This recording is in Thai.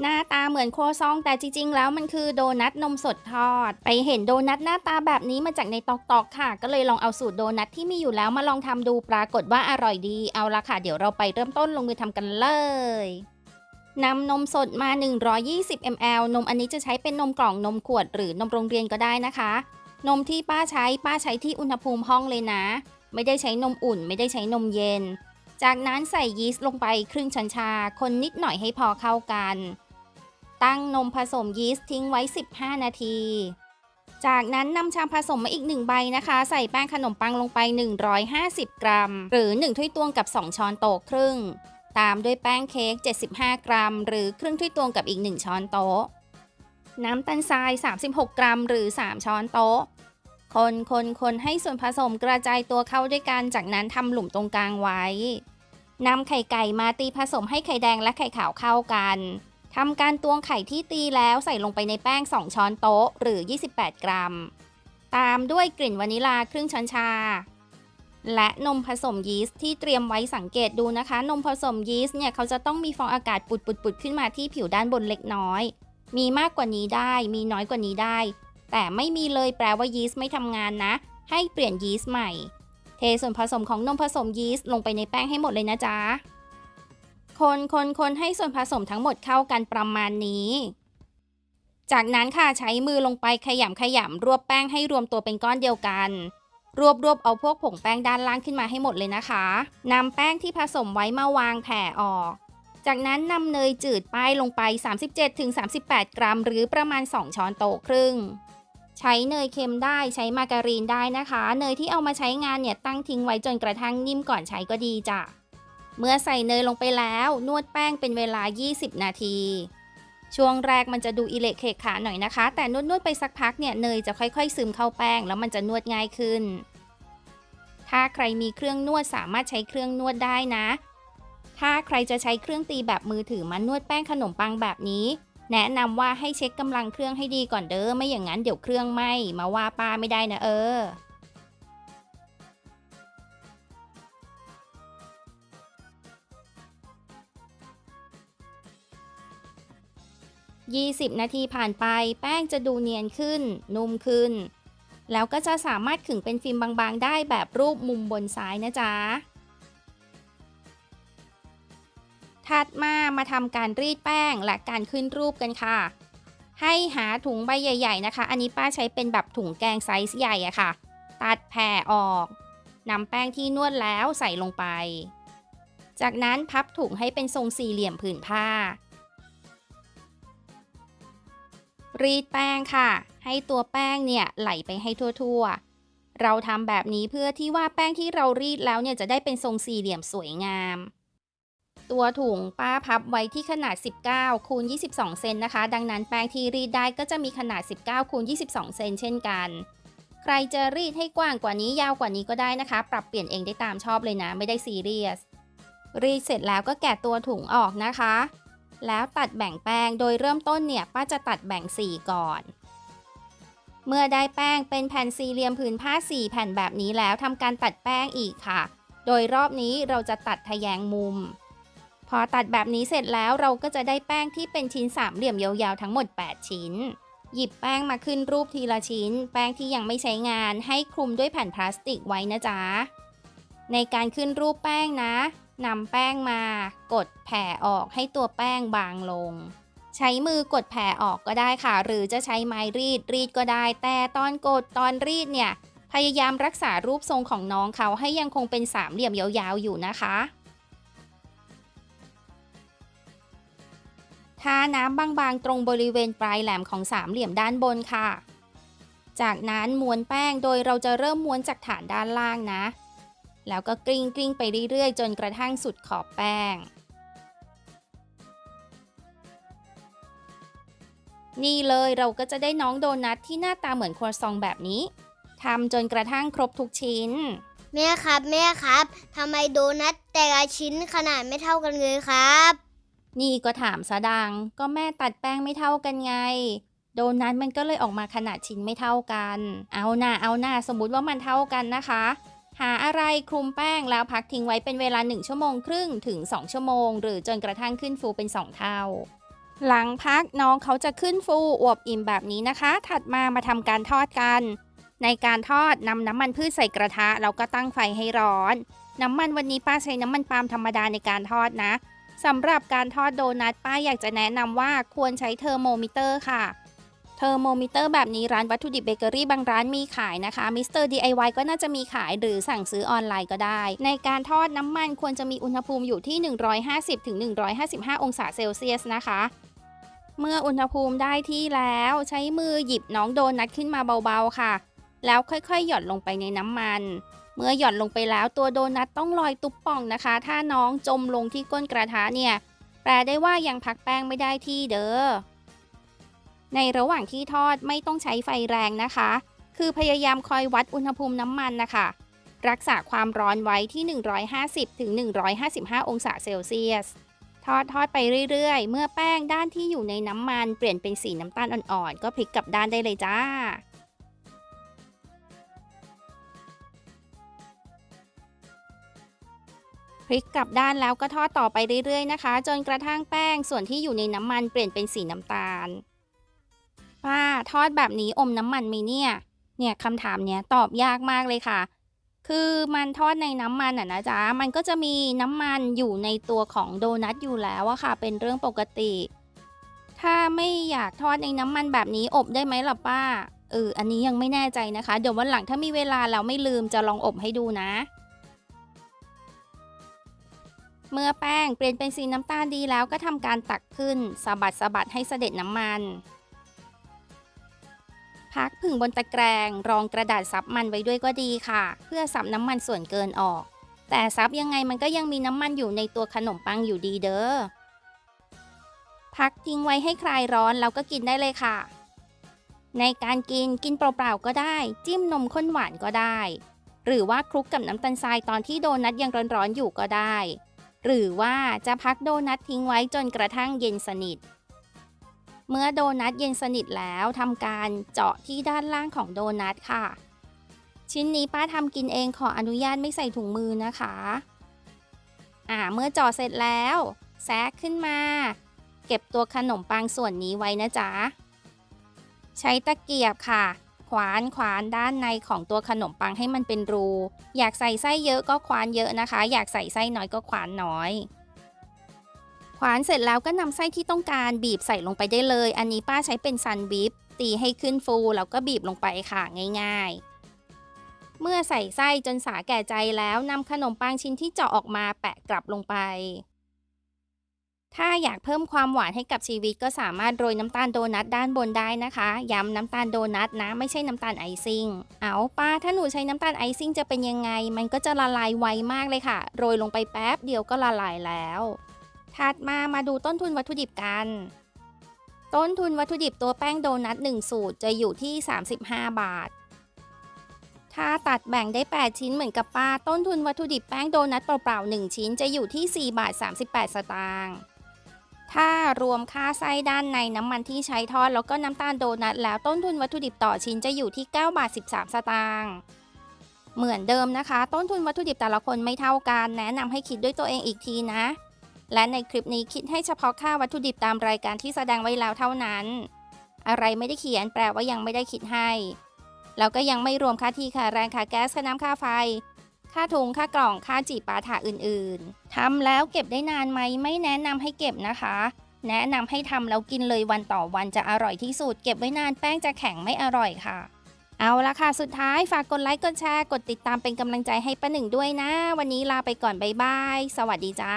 หน้าตาเหมือนโครัวซองแต่จริงๆ แล้วมันคือโดนัทนมสดทอด ไปเห็นโดนัทหน้าตาแบบนี้มาจากในตอกตอกๆค่ะ ก็เลยลองเอาสูตรโดนัทที่มีอยู่แล้วมาลองทำดูปรากฏว่าอร่อยดีเอาละค่ะ เดี๋ยวเราไปเริ่มต้นลงมือทำกันเลยนำนมสดมา 120 ml นมอันนี้จะใช้เป็นนมกล่องนมขวดหรือนมโรงเรียนก็ได้นะคะ นมที่ป้าใช้ป้าใช้ที่อุณหภูมิห้องเลยนะ ไม่ได้ใช้นมอุ่น ไม่ได้ใช้นมเย็น จากนั้นใส่ยีสต์ลงไปครึ่งช้อนชา คนนิดหน่อยให้พอเข้ากัน ตั้งนมผสมยีสต์ทิ้งไว้ 15 นาที จากนั้นนำชามผสมมาอีก 1 ใบนะคะ ใส่แป้งขนมปังลงไป 150 กรัม หรือ 1 ถ้วยตวงกับ 2 ช้อนโต๊ะครึ่ง ตามด้วยแป้งเค้ก 75 กรัม หรือครึ่งถ้วยตวงกับอีก 1 ช้อนโต๊ะ น้ำตาลทราย 36 กรัม หรือ 3 ช้อนโต๊ะคนคนคนให้ส่วนผสมกระจายตัวเข้าด้วยกัน จากนั้นทำหลุมตรงกลางไว้ นำไข่ไก่มาตีผสมให้ไข่แดงและไข่ขาวเข้ากันทำการตวงไข่ที่ตีแล้วใส่ลงไปในแป้ง 2 ช้อนโต๊ะ หรือ 28 กรัม ตามด้วยกลิ่นวานิลาครึ่งช้อนชา และนมผสมยีสต์ที่เตรียมไว้สังเกตดูนะคะ นมผสมยีสต์เนี่ยเขาจะต้องมีฟองอากาศปุดๆขึ้นมาที่ผิวด้านบนเล็กน้อย มีมากกว่านี้ได้ มีน้อยกว่านี้ได้ แต่ไม่มีเลยแปลว่ายีสต์ไม่ทำงานนะ ให้เปลี่ยนยีสต์ใหม่ ทส่วนผสมของนมผสมยีสต์ลงไปในแป้งให้หมดเลยนะจ๊ะ คนคนคนให้ส่วนผสมทั้งหมดเข้ากันประมาณนี้ จากนั้นค่ะใช้มือลงไปขยำขยำรวบแป้งให้รวมตัวเป็นก้อนเดียวกัน รวบรวบเอาพวกผงแป้งด้านล่างขึ้นมาให้หมดเลยนะคะนำแป้งที่ผสมไว้มาวางแผ่ออก จากนั้นนำเนยจืดป้ายลงไป 37-38 กรัม หรือประมาณ 2 ช้อนโต๊ะครึ่ง ใช้เนยเค็มได้ใช้มาการีนได้นะคะ เนยที่เอามาใช้งานเนี่ยตั้งทิ้งไว้จนกระทั่งนิ่มก่อนใช้ก็ดีจ้ะ เมื่อใส่เนยลงไปแล้ว นวดแป้งเป็นเวลา 20 นาที ช่วงแรกมันจะดูอิเละเคขขาหน่อยนะคะ แต่นวดนวดๆไปสักพักเนี่ยเนยจะค่อยๆ ซึมเข้าแป้งแล้วมันจะนวดง่ายขึ้น ถ้าใครมีเครื่องนวดสามารถใช้เครื่องนวดได้นะ ถ้าใครจะใช้เครื่องตีแบบมือถือมานวดแป้งขนมปังแบบนี้ แนะนำว่าให้เช็คกำลังเครื่องให้ดีก่อนเด้อไม่อย่างนั้นเดี๋ยวเครื่องไหม้มาว่าป้าไม่ได้นะเออ20 นาทีผ่านไปแป้งจะดูเนียนขึ้น นุ่มขึ้น แล้วก็จะสามารถขึงเป็นฟิล์มบางๆ ได้แบบรูปมุมบนซ้ายนะจ๊ะ ถัดมามาทำการรีดแป้งและการขึ้นรูปกันค่ะ ให้หาถุงใบใหญ่ ๆ นะคะ อันนี้ป้าใช้เป็นแบบถุงแกงไซส์ใหญ่อะค่ะ ตัดแผ่ออกนำแป้งที่นวดแล้วใส่ลงไป จากนั้นพับถุงให้เป็นทรงสี่เหลี่ยมผืนผ้า รีดแป้งค่ะ ให้ตัวแป้งเนี่ยไหลไปให้ทั่วๆ เราทำแบบนี้เพื่อที่ว่าแป้งที่เรารีดแล้วเนี่ยจะได้เป็นทรงสี่เหลี่ยมสวยงาม ตัวถุงป้าพับไว้ที่ขนาด 19 คูณ 22 เซนนะคะ ดังนั้นแป้งที่รีดได้ก็จะมีขนาด 19 คูณ 22 เซนเช่นกัน ใครจะรีดให้กว้างกว่านี้ยาวกว่านี้ก็ได้นะคะ ปรับเปลี่ยนเองได้ตามชอบเลยนะ ไม่ได้ซีเรียส รีดเสร็จแล้วก็แกะตัวถุงออกนะคะ แล้วตัดแบ่งแป้ง โดยเริ่มต้นเนี่ยป้าจะตัดแบ่งสีก่อนเมื่อได้แป้งเป็นแผ่นสี่เหลี่ยมผืนผ้า 4 แผ่นแบบนี้แล้วทำการตัดแป้งอีกค่ะ โดยรอบนี้เราจะตัดทะแยงมุม พอตัดแบบนี้เสร็จแล้วเราก็จะได้แป้งที่เป็นชิ้นสามเหลี่ยมยาวๆทั้งหมด 8 ชิ้น หยิบแป้งมาขึ้นรูปทีละชิ้น แป้งที่ยังไม่ใช้งานให้คลุมด้วยแผ่นพลาสติกไว้นะจ๊ะ ในการขึ้นรูปแป้งนะนำแป้งมากดแผ่ออกให้ตัวแป้งบางลง ใช้มือกดแผ่ออกก็ได้ค่ะ หรือจะใช้ไม้รีดรีดก็ได้ แต่ตอนกดตอนรีดเนี่ยพยายามรักษารูปทรงของน้องเขาให้ยังคงเป็นสามเหลี่ยมยาวๆอยู่นะคะ ทาน้ำบางๆ ตรงบริเวณปลายแหลมของสามเหลี่ยมด้านบนค่ะ จากนั้นม้วนแป้งโดยเราจะเริ่มม้วนจากฐานด้านล่างนะ แล้วก็กลิ้งกลิ้งไปเรื่อยๆ จนกระทั่งสุดขอบแป้ง นี่เลยเราก็จะได้น้องโดนัทที่หน้าตาเหมือนครัวซองแบบนี้ทำจนกระทั่งครบทุกชิ้น แม่ครับ แม่ครับทำไมโดนัทแต่ละชิ้นขนาดไม่เท่ากันเลยครับ นี่ก็ถามซะดังก็แม่ตัดแป้งไม่เท่ากันไง โดนัทมันก็เลยออกมาขนาดชิ้นไม่เท่ากัน เอาหน้าเอาหน้าสมมติว่ามันเท่ากันนะคะ หาอะไรคลุมแป้งแล้วพักทิ้งไว้เป็นเวลา 1 ชั่วโมงครึ่งถึง 2 ชั่วโมง หรือจนกระทั่งขึ้นฟูเป็น 2 เท่า หลังพักน้องเขาจะขึ้นฟูอวบอิ่มแบบนี้นะคะ ถัดมามาทำการทอดกัน ในการทอดนำน้ำมันพืชใส่กระทะแล้วก็ตั้งไฟให้ร้อน น้ำมันวันนี้ป้าใช้น้ำมันปาล์มธรรมดาในการทอดนะ สำหรับการทอดโดนัทป้าอยากจะแนะนำว่าควรใช้เทอร์โมมิเตอร์ค่ะ เทอร์โมมิเตอร์แบบนี้ร้านวัตถุดิบเบเกอรี่บางร้านมีขายนะคะมิสเตอร์ DIY ก็น่าจะมีขายหรือสั่งซื้อออนไลน์ก็ได้ ในการทอดน้ำมันควรจะมีอุณหภูมิอยู่ที่ 150-155 องศาเซลเซียสนะคะเมื่ออุณหภูมิได้ที่แล้วใช้มือหยิบน้องโดนัทขึ้นมาเบาๆค่ะ แล้วค่อยๆ หย่อนลงไปในน้ำมัน เมื่อหย่อนลงไปแล้วตัวโดนัทต้องลอยตุ๊บป่องนะคะ ถ้าน้องจมลงที่ก้นกระทะเนี่ย แปลได้ว่ายังพักแป้งไม่ได้ที่เด้อ ในระหว่างที่ทอดไม่ต้องใช้ไฟแรงนะคะ คือพยายามคอยวัดอุณหภูมิน้ำมันนะคะ รักษาความร้อนไว้ที่ 150ถึง155 องศาเซลเซียส ทอดทอดไปเรื่อยๆ เมื่อแป้งด้านที่อยู่ในน้ำมัน เปลี่ยนเป็นสีน้ำตาลอ่อนๆ ก็พลิกกลับด้านได้เลยจ้า ลิกกลับด้านแล้วก็ทอดต่อไปเรื่อยๆนะคะ จนกระทั่งแป้งส่วนที่อยู่ในน้ำมันเปลี่ยนเป็นสีน้ำตาลป้าทอดแบบนี้อมน้ำมันไหมเนี่ย เนี่ยคำถามเนี้ยตอบยากมากเลยค่ะ คือมันทอดในน้ำมันอะนะจ๊ะ มันก็จะมีน้ำมันอยู่ในตัวของโดนัทอยู่แล้วอะค่ะ เป็นเรื่องปกติ ถ้าไม่อยากทอดในน้ำมันแบบนี้อบได้ไหมล่ะป้า เออ อันนี้ยังไม่แน่ใจนะคะ เดี๋ยววันหลังถ้ามีเวลาแล้วไม่ลืมจะลองอบให้ดูนะ เมื่อแป้งเปลี่ยนเป็นสีน้ำตาลดีแล้วก็ทำการตักขึ้นสะบัดสะบัดให้เสด็จน้ำมัน พักผึ่งบนตะแกรงรองกระดาษซับมันไว้ด้วยก็ดีค่ะ เพื่อซับน้ำมันส่วนเกินออก แต่ซับยังไงมันก็ยังมีน้ำมันอยู่ในตัวขนมปังอยู่ดีเด้อ พักทิ้งไว้ให้คลายร้อนแล้วก็กินได้เลยค่ะ ในการกินกินเปล่าๆก็ได้ จิ้มนมข้นหวานก็ได้ หรือว่าคลุกกับน้ำตาลทรายตอนที่โดนัทยังร้อนๆอยู่ก็ได้ หรือว่าจะพักโดนัททิ้งไว้จนกระทั่งเย็นสนิท เมื่อโดนัทเย็นสนิทแล้วทำการเจาะที่ด้านล่างของโดนัทค่ะ ชิ้นนี้ป้าทำกินเองขออนุญาตไม่ใส่ถุงมือนะคะ อ่าเมื่อเจาะเสร็จแล้ว แซกขึ้นมา เก็บตัวขนมปังส่วนนี้ไว้นะจ๊ะ ใช้ตะเกียบค่ะ ขวานขวานด้านในของตัวขนมปังให้มันเป็นรู อยากใส่ไส้เยอะก็ขวานเยอะนะคะ อยากใส่ไส้น้อยก็ขวานน้อยขวานเสร็จแล้วก็นำไส้ที่ต้องการบีบใส่ลงไปได้เลย อันนี้ป้าใช้เป็นซันบีฟตีให้ขึ้นฟูแล้วก็บีบลงไปค่ะง่าย ๆ เมื่อใส่ไส้จนสาแก่ใจแล้วนำขนมปังชิ้นที่เจาะออกมาแปะกลับลงไป ถ้าอยากเพิ่มความหวานให้กับชีวิตก็สามารถโรยน้ำตาลโดนัทด้านบนได้นะคะ ย้ำน้ำตาลโดนัทนะ ไม่ใช่น้ำตาลไอซิ่ง เอาป้าถ้าหนูใช้น้ำตาลไอซิ่งจะเป็นยังไง มันก็จะละลายไวมากเลยค่ะ โรยลงไปแป๊บเดียวก็ละลายแล้ว ถัดมามาดูต้นทุนวัตถุดิบกัน ต้นทุนวัตถุดิบตัวแป้งโดนัท1สูตรจะอยู่ที่ 35 บาทถ้าตัดแบ่งได้ 8 ชิ้นเหมือนกับป้า ต้นทุนวัตถุดิบแป้งโดนัทเปล่าๆ 1 ชิ้นจะอยู่ที่ 4 บาท 38 สตางค์ ถ้ารวมค่าไส้ด้านในน้ำมันที่ใช้ทอด แล้วก็น้ำตาลโดนัทแล้วต้นทุนวัตถุดิบต่อชิ้นจะอยู่ที่9บาท13 สตางค์เหมือนเดิมนะคะ ต้นทุนวัตถุดิบแต่ละคนไม่เท่ากัน แนะนำให้คิดด้วยตัวเองอีกทีนะ และในคลิปนี้คิดให้เฉพาะค่าวัตถุดิบตามรายการที่แสดงไว้แล้วเท่านั้น อะไรไม่ได้เขียนแปลว่ายังไม่ได้คิดให้ แล้วก็ยังไม่รวมค่าที่ค่าแรงค่าแก๊สค่าน้ำค่าไฟ ค่าถุงค่ากล่องค่าจีบปาถาอื่นๆทำแล้วเก็บได้นานไหมไม่แนะนำให้เก็บนะคะ แนะนำให้ทำแล้วกินเลยวันต่อวันจะอร่อยที่สุด เก็บไว้นานแป้งจะแข็งไม่อร่อยค่ะ เอาละค่ะ สุดท้ายฝากกดไลค์กดแชร์กดติดตามเป็นกำลังใจให้ป้าหนึ่งด้วยนะ วันนี้ลาไปก่อนบ๊ายบายสวัสดีจ้า